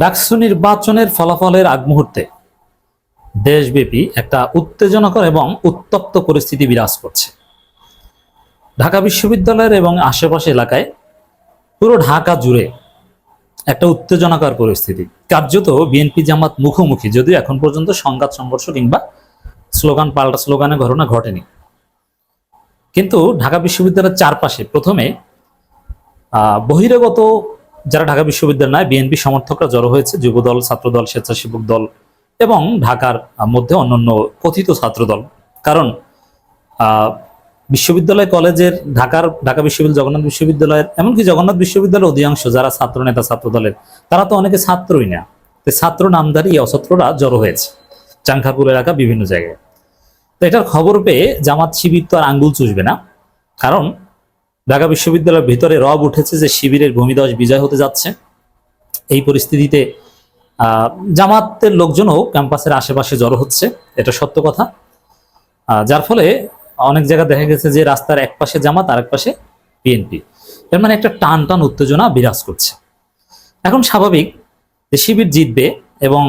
ডাকসু নির্বাচনের ফলাফলের আগ মুহূর্তে দেশব্যাপী একটা উত্তেজনাকর এবং উত্তপ্ত পরিস্থিতি বিরাজ করছে। ঢাকা বিশ্ববিদ্যালয়ের এবং আশেপাশে এলাকায় পুরো ঢাকা জুড়ে একটা উত্তেজনাকর পরিস্থিতি। কার্যত বিএনপি জামাত মুখোমুখি, যদিও এখন পর্যন্ত সংঘাত, সংঘর্ষ কিংবা স্লোগান, পাল্টা স্লোগানের ঘটনা ঘটেনি। কিন্তু ঢাকা বিশ্ববিদ্যালয়ের চারপাশে প্রথমে বহিরাগত যারা ঢাকা বিশ্ববিদ্যালয় নয় বিএনপি সমর্থকরা জড়ো হয়েছে, যুবদল, ছাত্রদল, স্বেচ্ছাসেবক দল এবং ঢাকার মধ্যে অন্যান্য কথিত ছাত্রদল। কারণ বিশ্ববিদ্যালয়, কলেজের ঢাকার, ঢাকা বিশ্ববিদ্যালয়, জগন্নাথ বিশ্ববিদ্যালয়ের এমনকি জগন্নাথ বিশ্ববিদ্যালয়ের অধিকাংশ যারা ছাত্র নেতা ছাত্র দলের তারা তো অনেকে ছাত্রই না। তো ছাত্র নামদারি এই অছাত্ররা জড়ো হয়েছে চাংখারপুর এলাকা বিভিন্ন জায়গায়। তো এটার খবর পেয়ে জামাত শিবির তো আর আঙ্গুল চুষবে না। কারণ ঢাকা বিশ্ববিদ্যালয়ের ভিতরে রব উঠেছে যে শিবিরের ভূমিদশ বিজয় হতে যাচ্ছে। এই পরিস্থিতিতে জামাতের লোকজনও ক্যাম্পাসের আশেপাশে জড়ো হচ্ছে, এটা সত্য কথা। যার ফলে অনেক জায়গায় দেখা গেছে যে রাস্তার এক পাশে জামাত আর এক পাশে বিএনপি। এর মানে একটা টান টান উত্তেজনা বিরাজ করছে। এখন স্বাভাবিক যে শিবির জিতবে এবং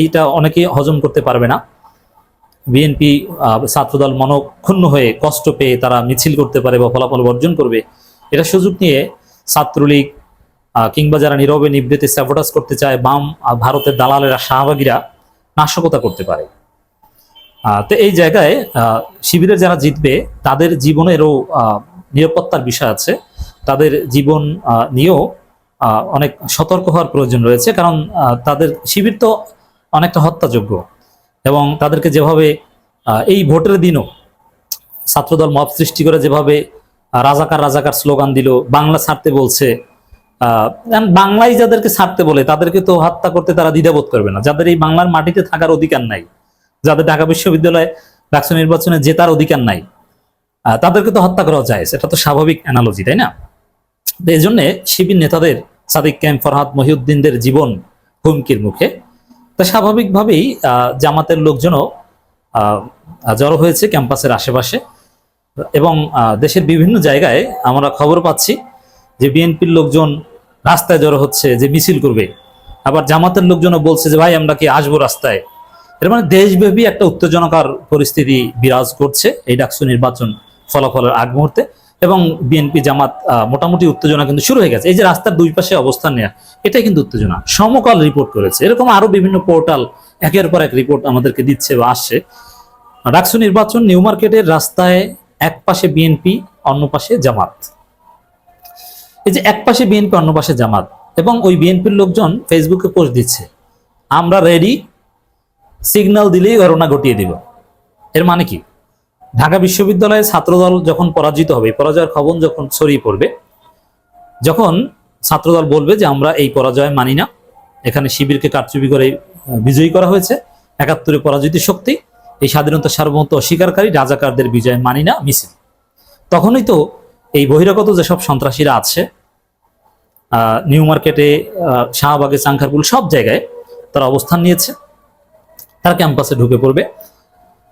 এইটা অনেকেই হজম করতে পারবে না। বিএনপি ছাত্রদল মনক্ষুণ্ণ হয়ে কষ্ট পেয়ে তারা মিছিল করতে পারে বা ফলাফল বর্জন করবে, এটা সুযোগ নিয়ে ছাত্রলীগ কিংবা যারা নীরবে নিবৃতে স্যাবোটাস করতে চায়, বাম ভারতের দালালেরা, শাহবাগীরা নাশকতা করতে পারে। তো এই জায়গায় শিবিরের যারা জিতবে, তাদের জীবনেরও নিরাপত্তার বিষয় আছে। তাদের জীবন নিয়েও অনেক সতর্ক হওয়ার প্রয়োজন রয়েছে। কারণ তাদের শিবির তো অনেকটা হত্যাযোগ্য। এবং তাদেরকে যেভাবে এই ভোটের দিনও ছাত্রদল মত সৃষ্টি করে যেভাবে রাজাকার রাজাকার স্লোগান দিল, বাংলা ছাড়তে বলছে বাংলায় যাদেরকে ছাড়তে বলে, তাদেরকে তো হত্যা করতে তারা দ্বিধাবোধ করবে না। যাদের এই বাংলার মাটিতে থাকার অধিকার নাই, যাদের ঢাকা বিশ্ববিদ্যালয়ে ডাকসু নির্বাচনে জেতার অধিকার নাই তাদেরকে তো হত্যা করা যায়। সেটা তো স্বাভাবিক অ্যানালজি তাই না? এই জন্যে শিবির নেতাদের সাদিক ক্যাম্প ফরহাদ মহিউদ্দিনদের জীবন হুমকির মুখে তা স্বাভাবিকভাবেই জামাতের লোকজনও জড়ো হয়েছে ক্যাম্পাসের আশেপাশে এবং দেশের বিভিন্ন জায়গায় আমরা খবর পাচ্ছি যে বিএনপির লোকজন রাস্তায় জড়ো হচ্ছে, যে মিছিল করবে। আবার জামাতের লোকজনও বলছে যে, ভাই, আমরা কি আসব রাস্তায়? এর মানে দেশব্যাপী একটা উত্তেজনকার পরিস্থিতি বিরাজ করছে এই ডাকসু নির্বাচন ফলাফলের আগ মুহূর্তে। এবং বিএনপি জামাত মোটামুটি উত্তেজনা কিন্তু শুরু হয়ে গেছে। এই যে রাস্তার দুই পাশে অবস্থান নেওয়া এটাই কিন্তু উত্তেজনা। সমকাল রিপোর্ট করেছে। এরকম আরও বিভিন্ন পোর্টাল একের পর এক রিপোর্ট আমাদেরকে দিচ্ছে বা আসছে। ডাকসু নির্বাচন, নিউ মার্কেটের রাস্তায় এক পাশে বিএনপি অন্য পাশে জামাত। এই যে এক পাশে বিএনপি অন্য পাশে জামাত। এবং ওই বিএনপির লোকজন ফেসবুকে পোস্ট দিচ্ছে। আমরা রেডি সিগন্যাল দিলেই ঘটনা ঘটিয়ে দিব। এর মানে কি? ঢাকা বিশ্ববিদ্যালয়ে ছাত্রদল যখন পরাজিত হবে পরাজয়ের খবর যখন ছড়িয়ে পড়বে, যখন ছাত্রদল বলবে যে আমরা এই পরাজয় মানি না, এখানে শিবিরকে কারচুপি করে বিজয়ী করা হয়েছে একাত্তরে পরাজিত শক্তি, এই স্বাধীনতা সার্বভৌমত্ব অস্বীকারী রাজাকারদের বিজয় মানি না মিছিল তখনই তো এই বহিরাগত যেসব সন্ত্রাসীরা আছে নিউ মার্কেটে শাহবাগে, চাংখারপুল, সব জায়গায় তারা অবস্থান নিয়েছে, তারা ক্যাম্পাসে ঢুকে পড়বে।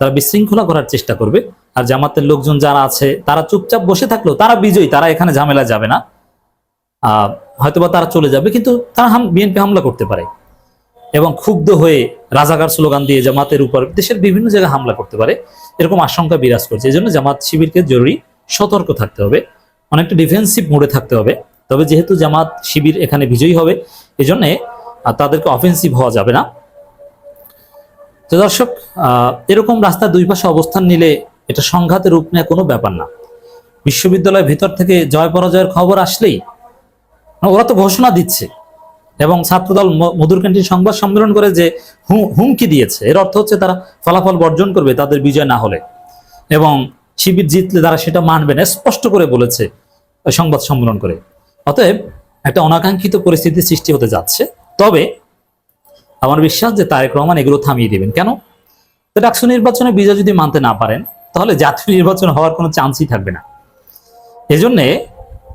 তারা বিশৃঙ্খলা করার চেষ্টা করবে। আর জামাতের লোকজন যারা আছে, তারা চুপচাপ বসে থাকলেও তারা বিজয়ী, তারা এখানে ঝামেলা যাবে না। হয়তোবা তারা চলে যাবে, কিন্তু তারা বিএনপি হামলা করতে পারে। এবং ক্ষুব্ধ হয়ে রাজাকার স্লোগান দিয়ে জামাতের উপর দেশের বিভিন্ন জায়গায় হামলা করতে পারে, এরকম আশঙ্কা বিরাজ করছে। এই জন্য জামাত শিবিরকে জরুরি সতর্ক থাকতে হবে, অনেকটা ডিফেন্সিভ মোডে থাকতে হবে। তবে যেহেতু জামাত শিবির এখানে বিজয়ী হবে এই জন্যে তাদেরকে অফেন্সিভ হওয়া যাবে না। তো দর্শক এরকম রাস্তার দুই পাশে অবস্থান নিলে এটা সংঘাতের রূপ নেয় কোনো ব্যাপার না। বিশ্ববিদ্যালয়ের ভিতর থেকে জয় পরাজয়ের খবর আসলেই ওরা তো ঘোষণা দিচ্ছে এবং ছাত্রদল মধুর ক্যান্টিন সংবাদ সম্মেলন করে যে হুমকি দিয়েছে। এর অর্থ হচ্ছে তারা ফলাফল বর্জন করবে, তাদের বিজয় না হলে। এবং শিবির জিতলে তারা সেটা মানবে না, স্পষ্ট করে বলেছে সংবাদ সম্মেলন করে। অতএব একটা অনাকাঙ্ক্ষিত পরিস্থিতি সৃষ্টি হতে যাচ্ছে। তবে আমার বিশ্বাস যে তারেক রহমান এগুলো থামিয়ে দিবেন। কেন? তো ডাকসু নির্বাচনে বিজয় যদি মানতে না পারেন, তাহলে জাতীয় নির্বাচন হওয়ার কোনো চান্সই থাকবে না। এজন্যে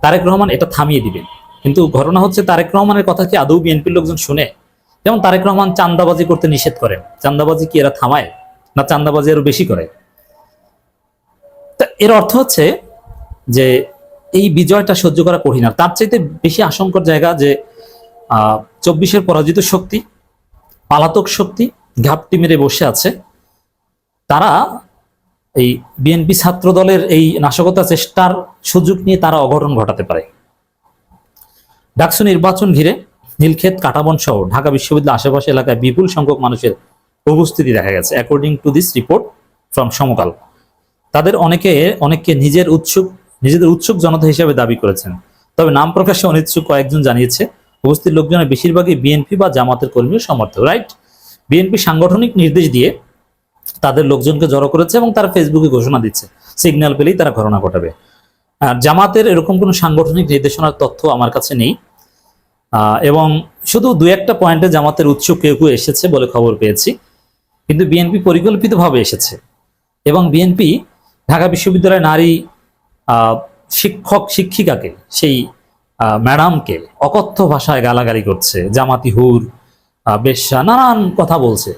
তারেক রহমান এটা থামিয়ে দিবেন। কিন্তু ঘটনা হচ্ছে তারেক রহমানের কথা কি আদৌ বিএনপির লোকজন শুনে? যেমন তারেক রহমান চান্দাবাজি করতে নিষেধ করেন। চান্দাবাজি কি এরা থামায়, না চান্দাবাজি আরও বেশি করে? তা এর অর্থ হচ্ছে যে এই বিজয়টা সহ্য করা কঠিন। আর তার চাইতে বেশি আশঙ্কার জায়গা যে, আহ, চব্বিশের পরাজিত শক্তি পালাতক শক্তি ঘাপটি মেরে বসে আছে। তারা এই বিএনপি ছাত্র দলের এই নাশকতা চেষ্টার সুযোগ নিয়ে তারা অঘটন ঘটাতে পারে। ডাকসু নির্বাচন ঘিরে নীলক্ষেত, কাটাবন সহ ঢাকা বিশ্ববিদ্যালয়ের আশেপাশে এলাকায় বিপুল সংখ্যক মানুষের উপস্থিতি দেখা গেছে according to this report from Samakal. তাদের অনেকে, অনেককে নিজের উৎসুক, নিজেদের উৎসুক জনতা হিসেবে দাবি করেছেন। তবে নাম প্রকাশে অনিচ্ছুক কয়েকজন জানিয়েছে উপস্থিত লোকজনের বেশিরভাগই বিএনপি বা জামাতের কর্মী সমর্থক রাইট বিএনপি সাংগঠনিক নির্দেশ দিয়ে তাদের লোকজনকে জড়ো করেছে এবং তারা ফেসবুকে ঘোষণা দিচ্ছে। সিগন্যাল পেলেই তারা ঘটনা ঘটাবে। আর জামাতের এরকম কোনো সাংগঠনিক নির্দেশনার তথ্য আমার কাছে নেই। এবং শুধু দু একটা পয়েন্টে জামাতের উৎস কেউ কেউ এসেছে বলে খবর পেয়েছি। কিন্তু বিএনপি পরিকল্পিতভাবে এসেছে। এবং বিএনপি ঢাকা বিশ্ববিদ্যালয়ের নারী শিক্ষক, শিক্ষিকাকে সেই ম্যাডামকে অকথ্য ভাষায় গালাগালি করছে, জামাতি হুর বেশ্যা, নানান কথা বলছে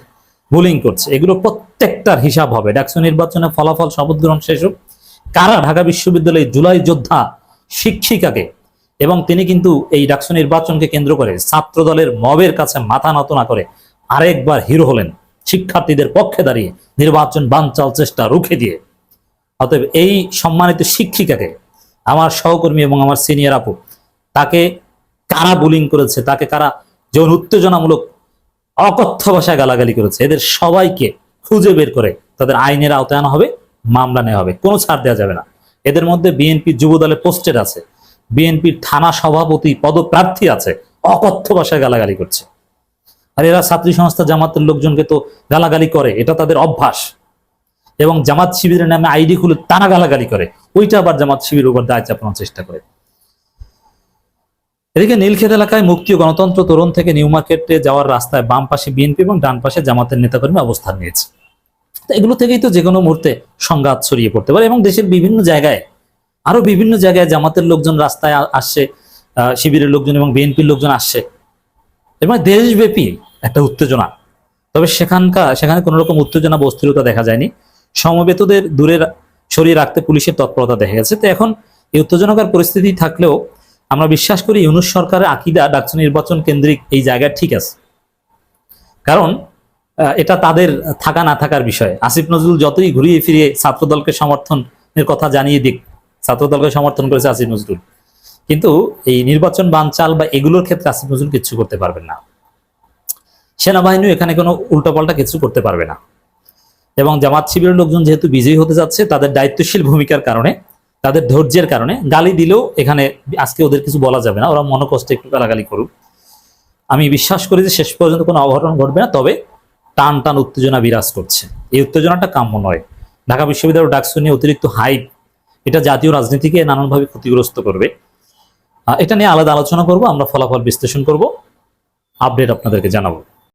বুলিং করছে। এগুলো প্রত্যেকটার হিসাব হবে। ডাকসু নির্বাচনে ফলাফল শপথ গ্রহণ শেষ হোক। কারা ঢাকা বিশ্ববিদ্যালয়ে জুলাই যোদ্ধা শিক্ষিকাকে এবং তিনি কিন্তু এই ডাকসু নির্বাচনকে কেন্দ্র করে ছাত্র দলের মবের কাছে মাথা নত না করে আরেকবার হিরো হলেন। শিক্ষার্থীদের পক্ষে দাঁড়িয়ে নির্বাচন বানচাল চেষ্টা রুখে দিয়ে। অতএব এই সম্মানিত শিক্ষিকাকে, আমার সহকর্মী এবং আমার সিনিয়র আপু তাকে কারা বুলিং করেছে, তাকে কারা যৌন উত্তেজনামূলক অকথ্য ভাষায় গালাগালি করেছে, এদের সবাইকে খুঁজে বের করে তাদের আইনের আওতায় আনা হবে, মামলা নেওয়া হবে, কোনো ছাড় দেওয়া যাবে না। এদের মধ্যে বিএনপি যুব দলে পোস্টেড আছে বিএনপির থানা সভাপতি পদপ্রার্থী আছে, অকথ্য ভাষায় গালাগালি করছে। আর এরা ছাত্রী সংস্থা জামাতের লোকজনকে তো গালাগালি করে, এটা তাদের অভ্যাস। এবং জামাত শিবিরের নামে আইডি খুলে তারা গালাগালি করে, ওইটা আবার জামাত শিবিরের উপর দায় চাপানোর চেষ্টা করে। এদিকে নীলক্ষেত এলাকায় মুক্তি ও গণতন্ত্র তরুণ থেকে নিউ মার্কেটে যাওয়ার রাস্তায় বাম পাশে বিএনপি এবং ডান পাশে জামাতের নেতাকর্মী অবস্থান নিয়েছে। তো এগুলো থেকেই তো যে কোনো মুহূর্তে সংঘাত ছড়িয়ে পড়তে পারে এবং দেশের বিভিন্ন জায়গায়, আরও বিভিন্ন জায়গায় জামাতের লোকজন রাস্তায় আসছে শিবিরের লোকজন এবং বিএনপির লোকজন আসছে। এবং দেশব্যাপী একটা উত্তেজনা। তবে সেখানকার, সেখানে কোনো রকম উত্তেজনা বা অস্থিরতা দেখা যায়নি। সমবেতদের দূরে সরিয়ে রাখতে পুলিশের তৎপরতা দেখা গেছে। তো এখন এই উত্তেজনকার পরিস্থিতি থাকলেও আমরা বিশ্বাস করি ইউনুস সরকারের আকিদা ডাকসু নির্বাচন কেন্দ্রিক এই জায়গায় ঠিক আছে। কারণ এটা তাদের থাকা না থাকার বিষয়। আসিফ নজরুল যতই ঘুরিয়ে ফিরিয়ে ছাত্রদলকে সমর্থনের কথা জানিয়ে দিক, ছাত্রদলকে সমর্থন করেছে আসিফ নজরুল। কিন্তু এই নির্বাচন বানচাল বা এগুলোর ক্ষেত্রে আসিফ নজরুল কিছু করতে পারবেন না। সেনাবাহিনীও এখানে কোনো উল্টোপাল্টা কিছু করতে পারবে না। এবং জামাত শিবিরের লোকজন যেহেতু বিজয়ী হতে যাচ্ছে, তাদের দায়িত্বশীল ভূমিকার কারণে তাদের ধৈর্যের কারণে গালি দিলেও এখানে আজকে ওদের কিছু বলা যাবে না, ওরা মনোকষ্টে একটু গালাগালি করুক। আমি বিশ্বাস করি যে শেষ পর্যন্ত কোনো অঘটন ঘটবে না, তবে টান টান উত্তেজনা বিরাজ করছে। এই উত্তেজনাটা কাম্য নয়। ঢাকা বিশ্ববিদ্যালয় ডাকসু নিয়ে অতিরিক্ত হাইপ এটা জাতীয় রাজনীতিকে নানানভাবে ক্ষতিগ্রস্ত করবে। এটা নিয়ে আলাদা আলোচনা করব, আমরা ফলাফল বিশ্লেষণ করব। আপডেট আপনাদেরকে জানাব।